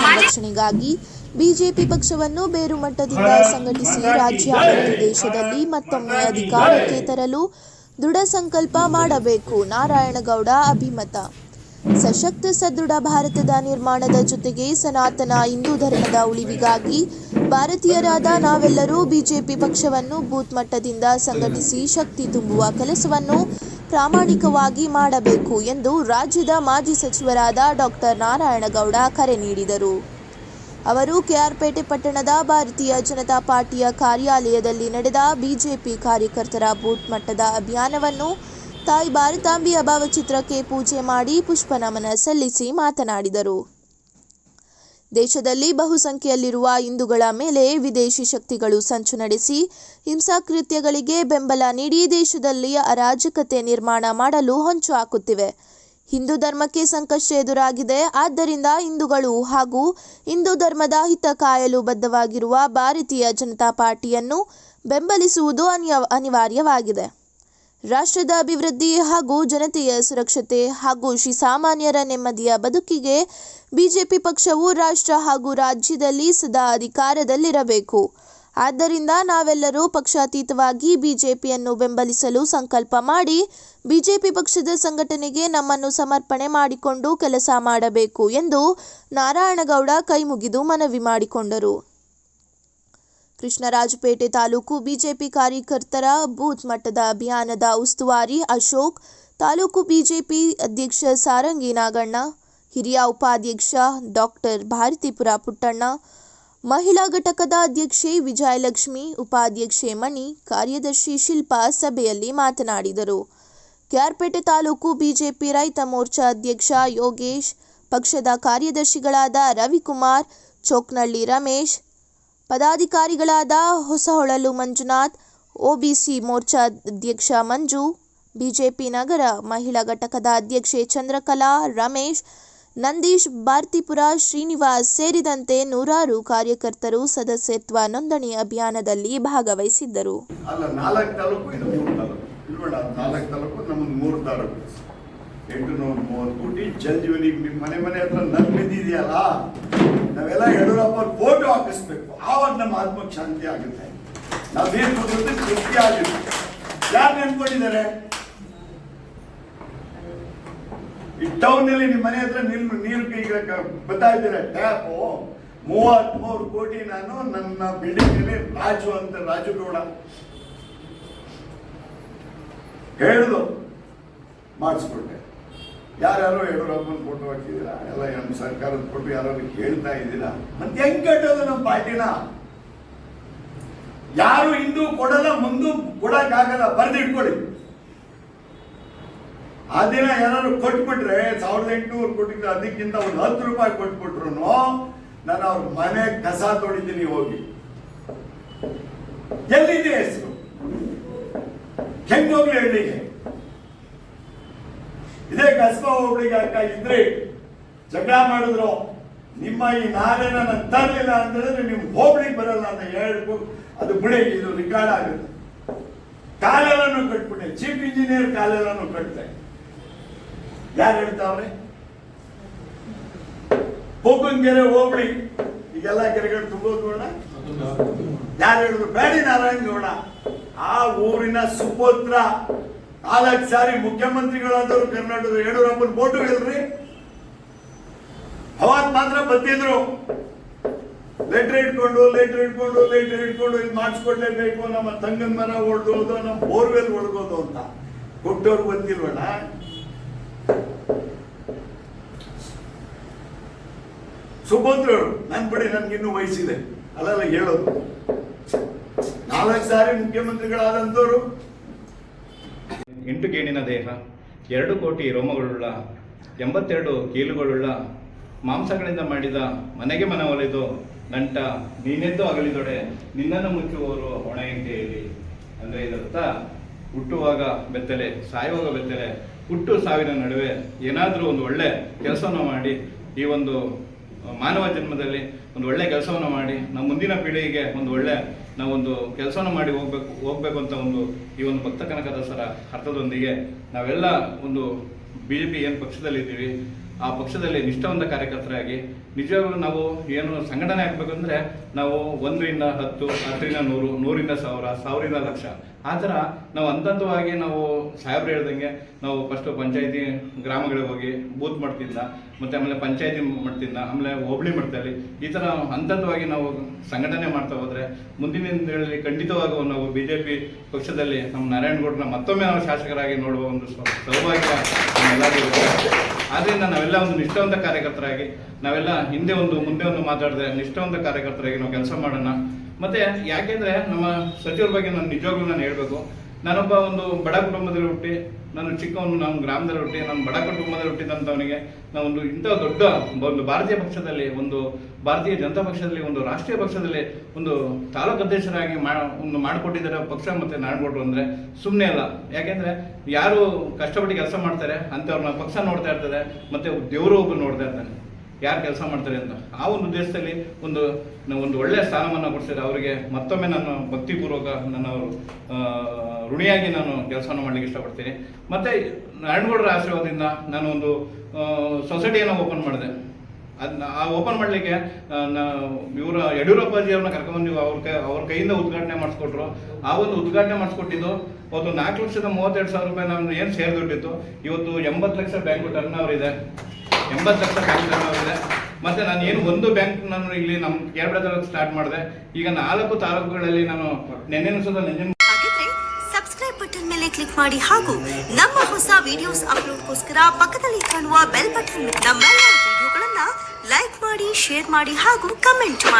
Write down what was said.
ಸಂರಕ್ಷಣೆಗಾಗಿ ಬಿಜೆಪಿ ಪಕ್ಷವನ್ನು ಬೇರುಮಟ್ಟದಿಂದ ಸಂಘಟಿಸಿ ರಾಜ್ಯ ಮತ್ತು ದೇಶದಲ್ಲಿ ಮತ್ತೊಮ್ಮೆ ಅಧಿಕಾರಕ್ಕೆ ತರಲು ದೃಢ ಸಂಕಲ್ಪ ಮಾಡಬೇಕು. ನಾರಾಯಣಗೌಡ ಅಭಿಮತ. ಸಶಕ್ತ ಸದೃಢ ಭಾರತದ ನಿರ್ಮಾಣದ ಜೊತೆಗೆ ಸನಾತನ ಹಿಂದೂ ಧರ್ಮದ ಉಳಿವಿಗಾಗಿ ಭಾರತೀಯರಾದ ನಾವೆಲ್ಲರೂ ಬಿಜೆಪಿ ಪಕ್ಷವನ್ನು ಬೂತ್ ಮಟ್ಟದಿಂದ ಸಂಘಟಿಸಿ ಶಕ್ತಿ ತುಂಬುವ ಕೆಲಸವನ್ನು ಪ್ರಾಮಾಣಿಕವಾಗಿ ಮಾಡಬೇಕು ಎಂದು ರಾಜ್ಯದ ಮಾಜಿ ಸಚಿವರಾದ ಡಾಕ್ಟರ್ ನಾರಾಯಣಗೌಡ ಕರೆ ನೀಡಿದರು. ಅವರು ಕೆಆರ್ಪೇಟೆ ಪಟ್ಟಣದ ಭಾರತೀಯ ಜನತಾ ಪಾರ್ಟಿಯ ಕಾರ್ಯಾಲಯದಲ್ಲಿ ನಡೆದ ಬಿಜೆಪಿ ಕಾರ್ಯಕರ್ತರ ಬೂತ್ ಮಟ್ಟದ ಅಭಿಯಾನವನ್ನು ತಾಯಿ ಭಾರತಾಂಬೆಯ ಭಾವಚಿತ್ರಕ್ಕೆ ಪೂಜೆ ಮಾಡಿ ಪುಷ್ಪನಮನ ಸಲ್ಲಿಸಿ ಮಾತನಾಡಿದರು. ದೇಶದಲ್ಲಿ ಬಹುಸಂಖ್ಯೆಯಲ್ಲಿರುವ ಹಿಂದೂಗಳ ಮೇಲೆ ವಿದೇಶಿ ಶಕ್ತಿಗಳು ಸಂಚು ನಡೆಸಿ ಹಿಂಸಾಕೃತ್ಯಗಳಿಗೆ ಬೆಂಬಲ ನೀಡಿ ದೇಶದಲ್ಲಿ ಅರಾಜಕತೆ ನಿರ್ಮಾಣ ಮಾಡಲು ಹೊಂಚು ಹಾಕುತ್ತಿವೆ. ಹಿಂದೂ ಧರ್ಮಕ್ಕೆ ಸಂಕಷ್ಟ ಎದುರಾಗಿದೆ. ಆದ್ದರಿಂದ ಹಿಂದೂಗಳು ಹಾಗೂ ಹಿಂದೂ ಧರ್ಮದ ಹಿತ ಕಾಯಲು ಬದ್ಧವಾಗಿರುವ ಭಾರತೀಯ ಜನತಾ ಪಾರ್ಟಿಯನ್ನು ಬೆಂಬಲಿಸುವುದು ಅನಿವಾರ್ಯವಾಗಿದೆ. ರಾಷ್ಟ್ರದ ಅಭಿವೃದ್ಧಿ ಹಾಗೂ ಜನತೆಯ ಸುರಕ್ಷತೆ ಹಾಗೂ ಶ್ರೀಸಾಮಾನ್ಯರ ನೆಮ್ಮದಿಯ ಬದುಕಿಗೆ ಬಿಜೆಪಿ ಪಕ್ಷವು ರಾಷ್ಟ್ರ ಹಾಗೂ ರಾಜ್ಯದಲ್ಲಿ ಸದಾ ಅಧಿಕಾರದಲ್ಲಿರಬೇಕು. ಆದ್ದರಿಂದ ನಾವೆಲ್ಲರೂ ಪಕ್ಷಾತೀತವಾಗಿ ಬಿಜೆಪಿಯನ್ನು ಬೆಂಬಲಿಸಲು ಸಂಕಲ್ಪ ಮಾಡಿ ಬಿಜೆಪಿ ಪಕ್ಷದ ಸಂಘಟನೆಗೆ ನಮ್ಮನ್ನು ಸಮರ್ಪಣೆ ಮಾಡಿಕೊಂಡು ಕೆಲಸ ಮಾಡಬೇಕು ಎಂದು ನಾರಾಯಣಗೌಡ ಕೈಮುಗಿದು ಮನವಿ ಮಾಡಿಕೊಂಡರು. ಕೃಷ್ಣರಾಜಪೇಟೆ ತಾಲೂಕು ಬಿಜೆಪಿ ಕಾರ್ಯಕರ್ತರ ಬೂತ್ ಮಟ್ಟದ ಅಭಿಯಾನದ ಉಸ್ತುವಾರಿ ಅಶೋಕ್, ತಾಲೂಕು ಬಿಜೆಪಿ ಅಧ್ಯಕ್ಷ ಸಾರಂಗಿ ನಾಗಣ್ಣ ಹಿರಿಯ ಉಪಾಧ್ಯಕ್ಷ ಡಾಕ್ಟರ್ ಭಾರತೀಪುರ ಪುಟ್ಟಣ್ಣ, ಮಹಿಳಾ ಘಟಕದ ಅಧ್ಯಕ್ಷೆ ವಿಜಯಲಕ್ಷ್ಮಿ, ಉಪಾಧ್ಯಕ್ಷೆ ಮಣಿ, ಕಾರ್ಯದರ್ಶಿ ಶಿಲ್ಪಾ ಸಭೆಯಲ್ಲಿ ಮಾತನಾಡಿದರು. ಕ್ಯಾರ್ಪೇಟೆ ತಾಲೂಕು ಬಿಜೆಪಿ ರೈತ ಮೋರ್ಚಾ ಅಧ್ಯಕ್ಷ ಯೋಗೇಶ್, ಪಕ್ಷದ ಕಾರ್ಯದರ್ಶಿಗಳಾದ ರವಿಕುಮಾರ್, ಚೋಕ್ನಳ್ಳಿ ರಮೇಶ್ ಪದಾಧಿಕಾರಿಗಳಾದ ಹೊಸಹೊಳಲು ಮಂಜುನಾಥ್, ಒಬಿಸಿ ಮೋರ್ಚಾ ಅಧ್ಯಕ್ಷ ಮಂಜು, ಬಿಜೆಪಿ ನಗರ ಮಹಿಳಾ ಘಟಕದ ಅಧ್ಯಕ್ಷೆ ಚಂದ್ರಕಲಾ, ರಮೇಶ್, ನಂದೀಶ್, ಭಾರತಿಪುರ, ಶ್ರೀನಿವಾಸ್ ಸೇರಿದಂತೆ ನೂರಾರು ಕಾರ್ಯಕರ್ತರು ಸದಸ್ಯತ್ವ ನೋಂದಣಿ ಅಭಿಯಾನದಲ್ಲಿ ಭಾಗವಹಿಸಿದ್ದರು. ಅಲ್ಲ, ನಾಲ್ಕು ತಾಲೂಕು ಇದು, ಮೂರು ತಾಲೂಕು. ಇಲ್ಬೇಡ ನಾಲ್ಕು ತಾಲೂಕು ನಮ್ಮದು ಮೂರು ತಾಲೂಕು. ಎಂಟು ನೂರ ಮೂವತ್ತು ಕೋಟಿ, ಜಲ್ ಜೀವನಿಗೆ ನಿಮ್ಮ ಮನೆ ಮನೆ ಹತ್ರ ನನ್ ಬಿದ್ದಿದೆಯಲ್ಲ? ನಾವೆಲ್ಲ ಯಡಿಯೂರಪ್ಪ ಫೋಟೋ ಹಾಕಿಸ್ಬೇಕು ಆವಾಗ ನಮ್ಮ ಆತ್ಮಕ್ಕೆ ಶಾಂತಿ ಆಗುತ್ತೆ. ನಾವೇನ್ ಕೊಟ್ಟಿದ್ದು ತೃಪ್ತಿ ಆಗುತ್ತೆ ಯಾರು ನೆನ್ಕೊಂಡಿದ್ದಾರೆ ಈ ಟೌನ್ ಅಲ್ಲಿ ನಿಮ್ಮ ಮನೆ ಹತ್ರ ನಿಲ್, ನೀರು ಈಗ ಬರ್ತಾ ಇದ್ದೀರಾ. ಟ್ಯಾಪು. ಮೂವತ್ಮೂರು ಕೋಟಿ ನಾನು ನನ್ನ ಬಿಲ್ಡಿಂಗ್ ಅಲ್ಲಿ ರಾಜು ಅಂತ ರಾಜು ಗೌಡ ಹೇಳುದು ಮಾಡಿಸ್ಕೊಟ್ಟೆ. ಯಾರ್ಯಾರೋ ಯಡಿಯೂರಪ್ಪನ ಫೋಟೋ ಹಾಕಿದ್ದೀರಾ? ಎಲ್ಲ ನಮ್ಮ ಸರ್ಕಾರದ ಫೋಟೋ ಯಾರು ಹೇಳ್ತಾ ಇದ್ದೀರಾ? ಮತ್ತೆ ಹೆಂಗ್ ಕಟ್ಟೋದು ನಮ್ಮ ಪಾರ್ಟಿನ? ಯಾರು ಹಿಂದೂ ಕೊಡಲ್ಲ, ಮುಂದೂ ಕೊಡಕ್ಕಾಗಲ್ಲ ಬರ್ದಿಟ್ಕೊಡಿ ಆ ದಿನ ಯಾರು ಕೊಟ್ಬಿಟ್ರೆ ಸಾವಿರದ ಎಂಟುನೂರು ಕೊಟ್ಟಿದ್ರೆ ಅದಕ್ಕಿಂತ ಒಂದು ಹತ್ತು ರೂಪಾಯಿ ಕೊಟ್ಬಿಟ್ರು ನಾನು ಅವ್ರ ಮನೆ ಕಸ ತೊಡಿದ್ದೀನಿ ಹೋಗಿ. ಎಲ್ಲಿದೆ ಹೆಸರು? ಹೆಂಗ್ ಹೋಗ್ಲಿ ಹಳ್ಳಿಗೆ? ಇದೇ ಕಸ್ಬಾ ಹೋಬಳಿಗೆ ಅಕ್ಕ ಇದ್ರಿ ಜಗಳ ಮಾಡಿದ್ರು. ನಿಮ್ಮ ಈ ನಾನೇ ನನ್ನ ತರಲಿಲ್ಲ ಅಂತ ಹೇಳಿದ್ರೆ ನಿಮ್ ಹೋಬಳಿಗೆ ಬರಲ್ಲ ಅಂತ ಹೇಳ್ಬಿಟ್ಟು ಅದು ಬಿಡಿ ಇದು ರಿಕಾರ್ಡ್ ಆಗುತ್ತೆ. ಕಾಲೆಲ್ಲನೂ ಕಟ್ಬಿಟ್ಟೆ. ಚೀಫ್ ಇಂಜಿನಿಯರ್ ಕಾಲೆಲ್ಲನೂ ಕಟ್ತೆ ಯಾರು ಹೇಳ್ತಾವ್ರೆ? ಹೋಗಂಗೆರೆ ಹೋಗ್ಲಿ ಈಗೆಲ್ಲ ಕೆರೆಗಳು ತುಂಬೋದು ನೋಡ ಯಾರು ಹೇಳಿದ್ರು? ಬೇಡಿ ನಾರಾಯಣ ಗೌಡ ಆ ಊರಿನ ಸುಪುತ್ರ ನಾಲ್ಕು ಸಾರಿ ಮುಖ್ಯಮಂತ್ರಿಗಳಾದವರು ಕರ್ನಾಟಕದ ಯಡಿಯೂರಪ್ಪನ ಫೋಟೋ ಹೇಳ್ರಿ ಅವಾಗ ಮಾತ್ರ ಬಂದಿದ್ರು ಲೆಟರ್ ಇಟ್ಕೊಂಡು ಲೆಟರ್ ಇಟ್ಕೊಂಡು ಲೆಟರ್ ಇಟ್ಕೊಂಡು ಇದು ಮಾಡಿಸ್ಕೊಡ್ಲೇಬೇಕು, ನಮ್ಮ ತಂಗನ್ ಮರ ಹೊಡೆದೋದು ನಮ್ಮ ಬೋರ್ವೆಲ್ ಹೊಡ್ಗೋದು ಅಂತ. ಕೊಟ್ಟವ್ರು ಬಂದಿಲ್ವಣ್ಣ ಸುಭದ್ರರು, ನನ್ ಬಿಡಿ ನನ್ಗಿನ್ನೂ ವಯಸ್ಸಿದೆ. ಅಲ್ಲೆಲ್ಲ ಹೇಳೋದು. ನಾಲ್ಕು ಸಾರಿ ಮುಖ್ಯಮಂತ್ರಿಗಳಾದಂಥವ್ರು ಎಂಟು ಗೇಣಿನ ದೇಹ, ಎರಡು ಕೋಟಿ ರೋಮಗಳುಳ್ಳ, ಎಂಬತ್ತೆರಡು ಕೀಲುಗಳುಳ್ಳ, ಮಾಂಸಗಳಿಂದ ಮಾಡಿದ ಮನೆಗೆ ಮನವೊಲಿದು ನಂಟ ನೀನೆದ್ದು ಅಗಲಿದೊಡೆ, ನಿನ್ನನ್ನು ಮುಚ್ಚುವವರು ಹೊಣೆಯಂತೆಯಲ್ಲಿ ಅಂದರೆ ಇದರ್ಥ ಹುಟ್ಟುವಾಗ ಬೆತ್ತಲೆ, ಸಾಯುವಾಗ ಬೆತ್ತಲೆ, ಹುಟ್ಟು ಸಾವಿನ ನಡುವೆ ಏನಾದರೂ ಒಂದು ಒಳ್ಳೆ ಕೆಲಸವನ್ನು ಮಾಡಿ, ಈ ಒಂದು ಮಾನವ ಜನ್ಮದಲ್ಲಿ ಒಂದು ಒಳ್ಳೆ ಕೆಲಸವನ್ನು ಮಾಡಿ, ನಮ್ಮ ಮುಂದಿನ ಪೀಳಿಗೆಗೆ ಒಂದು ಒಳ್ಳೆ ನಾವೊಂದು ಕೆಲಸವನ್ನು ಮಾಡಿ ಹೋಗ್ಬೇಕು ಹೋಗ್ಬೇಕು ಅಂತ ಒಂದು ಈ ಒಂದು ಭಕ್ತ ಕನಕದಾಸರ ಅರ್ಥದೊಂದಿಗೆ ನಾವೆಲ್ಲ ಒಂದು ಬಿ ಜೆ ಪಿ ಏನು ಪಕ್ಷದಲ್ಲಿದ್ದೀವಿ. ಆ ಪಕ್ಷದಲ್ಲಿ ನಿಷ್ಠಾವಂತ ಕಾರ್ಯಕರ್ತರಾಗಿ ನಿಜವಾಗ್ಲೂ ನಾವು ಏನು ಸಂಘಟನೆ ಆಗ್ಬೇಕು ಅಂದ್ರೆ ನಾವು ಒಂದರಿಂದ ಹತ್ತು, ಹತ್ತರಿಂದ ನೂರು, ನೂರಿಂದ ಸಾವಿರ, ಸಾವಿರದಿಂದ ಲಕ್ಷ. ಆ ಥರ ನಾವು ಹಂತ ಹಂತವಾಗಿ ನಾವು ಸಾಹೇಬ್ರು ಹೇಳ್ದಂಗೆ ನಾವು ಫಸ್ಟ್ ಪಂಚಾಯತಿ ಗ್ರಾಮಗಳಿಗೆ ಹೋಗಿ ಬೂತ್ ಮಟ್ಟದಿಂದ ಮತ್ತೆ ಆಮೇಲೆ ಪಂಚಾಯತಿ ಮಟ್ಟದಿಂದ ಆಮೇಲೆ ಹೋಬಳಿ ಮಟ್ಟದಲ್ಲಿ ಈ ಥರ ಹಂತ ಹಂತವಾಗಿ ನಾವು ಸಂಘಟನೆ ಮಾಡ್ತಾ ಹೋದ್ರೆ ಮುಂದಿನ ದಿನಗಳಲ್ಲಿ ಖಂಡಿತವಾಗೂ ನಾವು ಬಿಜೆಪಿ ಪಕ್ಷದಲ್ಲಿ ನಮ್ಮ ನಾರಾಯಣಗೌಡರನ್ನ ಮತ್ತೊಮ್ಮೆ ನಾವು ಶಾಸಕರಾಗಿ ನೋಡುವ ಒಂದು ಸೌಭಾಗ್ಯ ನಮ್ಮೆಲ್ಲರಿಗೂ ಇದೆ. ಆದ್ರಿಂದ ನಾವೆಲ್ಲ ಒಂದು ನಿಷ್ಠಾವಂತ ಕಾರ್ಯಕರ್ತರಾಗಿ, ನಾವೆಲ್ಲ ಹಿಂದೆ ಒಂದು, ಮುಂದೆ ಒಂದು ಮಾತಾಡಿದ್ರೆ ನಿಷ್ಠಾವಂತ ಕಾರ್ಯಕರ್ತರಾಗಿ ನಾವು ಕೆಲಸ ಮಾಡೋಣ ಮತ್ತೆ ಯಾಕೆಂದ್ರೆ ನಮ್ಮ ಸಚಿವರ ಬಗ್ಗೆ ನಾನು ನಿಜವಾಗ್ಲೂ ನಾನು ಹೇಳ್ಬೇಕು ನಾನೊಬ್ಬ ಒಂದು ಬಡ ಕುಟುಂಬದಲ್ಲಿ ಹುಟ್ಟಿ, ನಾನು ಚಿಕ್ಕವನು ನಮ್ಮ ಗ್ರಾಮದಲ್ಲಿ ಹುಟ್ಟಿ ನಾನು ಬಡ ಕುಟುಂಬದಲ್ಲಿ ಹುಟ್ಟಿದಂಥವನಿಗೆ ಒಂದು ಇಂಥ ದೊಡ್ಡ ಒಂದು ಭಾರತೀಯ ಪಕ್ಷದಲ್ಲಿ, ಒಂದು ಭಾರತೀಯ ಜನತಾ ಪಕ್ಷದಲ್ಲಿ, ಒಂದು ರಾಷ್ಟ್ರೀಯ ಪಕ್ಷದಲ್ಲಿ ಒಂದು ತಾಲೂಕು ಅಧ್ಯಕ್ಷರಾಗಿ ಮಾ, ಒಂದು ಮಾಡಿಕೊಟ್ಟಿದ್ದಾರೆ ಪಕ್ಷ ಮತ್ತೆ ನಾಡ್ಕೊಟ್ರು ಅಂದ್ರೆ ಸುಮ್ಮನೆ ಅಲ್ಲ. ಯಾಕೆಂದ್ರೆ ಯಾರು ಕಷ್ಟಪಟ್ಟು ಕೆಲಸ ಮಾಡ್ತಾರೆ, ಅಂಥವ್ರನ್ನ ಪಕ್ಷ ನೋಡ್ತಾ ಇರ್ತದೆ, ಮತ್ತೆ ದೇವರು ಒಬ್ಬರು ನೋಡ್ತಾ ಇರ್ತಾನೆ ಯಾರು ಕೆಲಸ ಮಾಡ್ತಾರೆ ಅಂತ. ಆ ಒಂದು ದೇಶದಲ್ಲಿ ಒಂದು ಒಂದು ಒಳ್ಳೆಯ ಸ್ಥಾನವನ್ನು ಕೊಡಿಸಿದ್ರೆ ಅವರಿಗೆ ಮತ್ತೊಮ್ಮೆ ನಾನು ಭಕ್ತಿಪೂರ್ವಕ ನನ್ನ ಅವರು ಋಣಿಯಾಗಿ ನಾನು ಕೆಲಸವನ್ನು ಮಾಡ್ಲಿಕ್ಕೆ ಇಷ್ಟಪಡ್ತೀನಿ. ಮತ್ತು ನಾರಾಯಣಗೌಡರ ಆಶೀರ್ವಾದದಿಂದ ನಾನು ಒಂದು ಸೊಸೈಟಿಯನ್ನು ಓಪನ್ ಮಾಡಿದೆ. ಅದನ್ನ ಆ ಓಪನ್ ಮಾಡಲಿಕ್ಕೆ ಇವರ ಯಡಿಯೂರಪ್ಪಾಜಿ ಅವ್ರನ್ನ ಕರ್ಕೊಂಡ್ಬಂದು ಅವ್ರ ಕೈ ಅವ್ರ ಕೈಯಿಂದ ಉದ್ಘಾಟನೆ ಮಾಡಿಸ್ಕೊಟ್ರು. ಆ ಒಂದು ಉದ್ಘಾಟನೆ ಮಾಡಿಸ್ಕೊಟ್ಟಿದ್ದು ಒಂದು ನಾಲ್ಕು ಲಕ್ಷದ ಮೂವತ್ತೆರಡು ಸಾವಿರ ರೂಪಾಯಿ ನಮ್ದು ಏನು ದುಡ್ಡಿತ್ತು, ಇವತ್ತು ಎಂಬತ್ತು ಲಕ್ಷ ಬ್ಯಾಂಕ್ ಟರ್ನ್ ಅವರ್ ಇದೆ ಎಂಬತ್ತು ಲಕ್ಷ ಇದೆ ಮತ್ತೆ ನಾನು ಏನು ಒಂದು ಬ್ಯಾಂಕ್ ನಾನು ಇಲ್ಲಿ ನಮ್ಮ ಕೇರಳದಲ್ಲಿ ಸ್ಟಾರ್ಟ್ ಮಾಡಿದೆ. ಈಗ ನಾಲ್ಕು ತಾಲೂಕುಗಳಲ್ಲಿ ನಾನು ನೆನ್ನೆ ಸುತ್ತ ನೆನ್ನೆ ಸಬ್ಸ್ಕ್ರೈಬ್ ಬಟನ್ ಮೇಲೆ ಕ್ಲಿಕ್ ಮಾಡಿ ಹಾಗೂ ನಮ್ಮ ಹೊಸ ವಿಡಿಯೋಸ್ ಅಪ್ಲೋಡ್ಗೋಸ್ಕರ ಪಕ್ಕದಲ್ಲಿ ಕಾಣುವ ಬೆಲ್ ಬಟನ್ ನಮ್ಮೆಲ್ಲ ವಿಡಿಯೋಗಳನ್ನ ಲೈಕ್ ಮಾಡಿ ಶೇರ್ ಮಾಡಿ ಹಾಗೂ ಕಮೆಂಟ್ ಮಾಡಿ.